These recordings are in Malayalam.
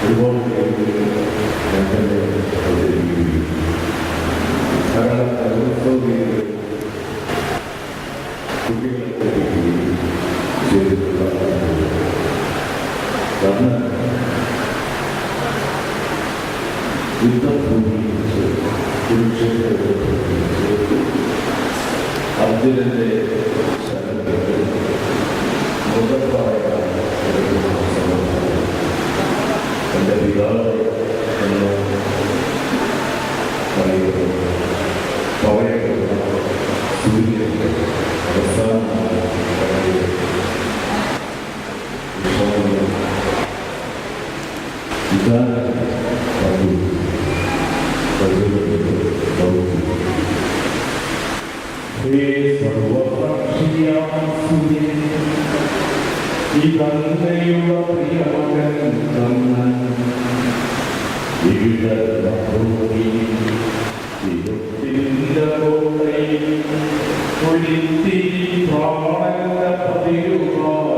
ഒരുപാട് കാര്യങ്ങൾ ഞാൻ തന്നെ അവതരിപ്പിക്കുകയും ധാരാളം കലോത്സവ കുട്ടികളെ അർജുനന്റെ kita baru baru baru ഇതന്നെയുള്ള പ്രിയമകൻ തന്ന വിവിധ ഇരുട്ടിന്റെ കോട്ടയിൽ കുളിത്തി പ്രാണന പതിരുവാൻ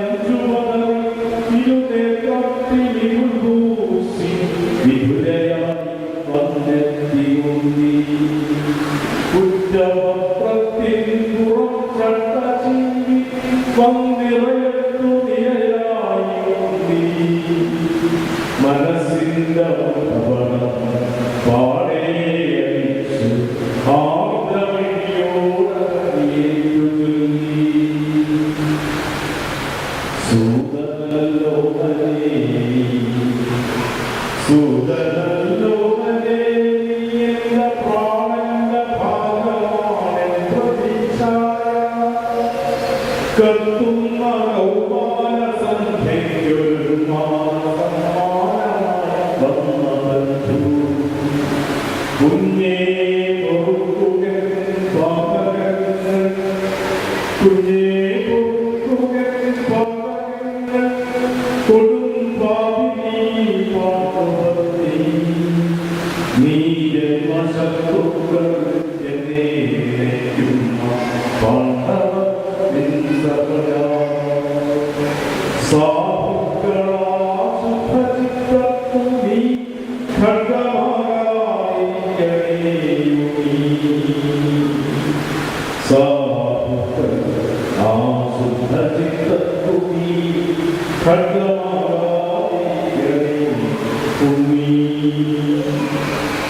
Amen. Amen.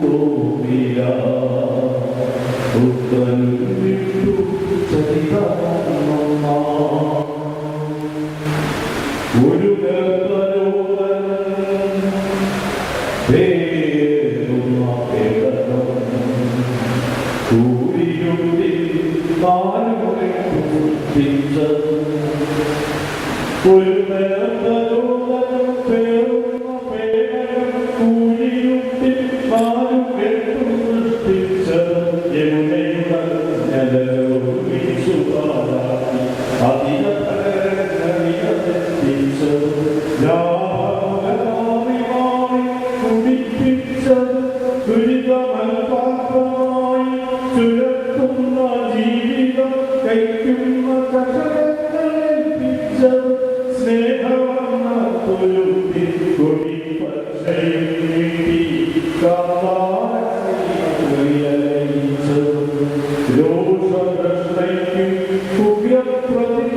തോന്നിയ പുത്രൻ വിട്ടു ചരിതമ്മ ഒരു ഗർഭരോഗൻ പേരുന്ന പേടകം കൂരിയുള്ളിൽ നാലുമണി ഒരു ഗർഭരോഗൻ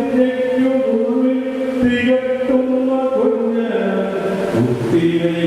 ഉഗ്രപ്രതിജ്ഞയ്ക്കുള്ളിൽ തികട്ടുന്ന കുഞ്ഞ് ഉത്തിരയിൽ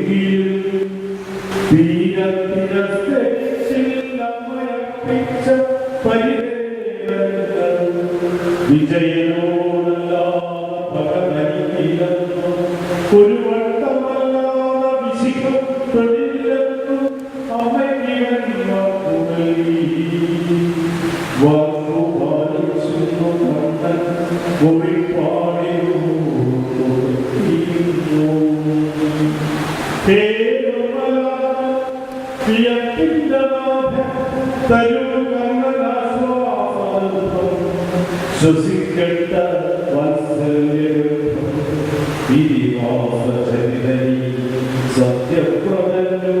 ശ്വസിക്കട്ട വാത്സല്യം ഇതിവാസ സത്യപ്രദനോ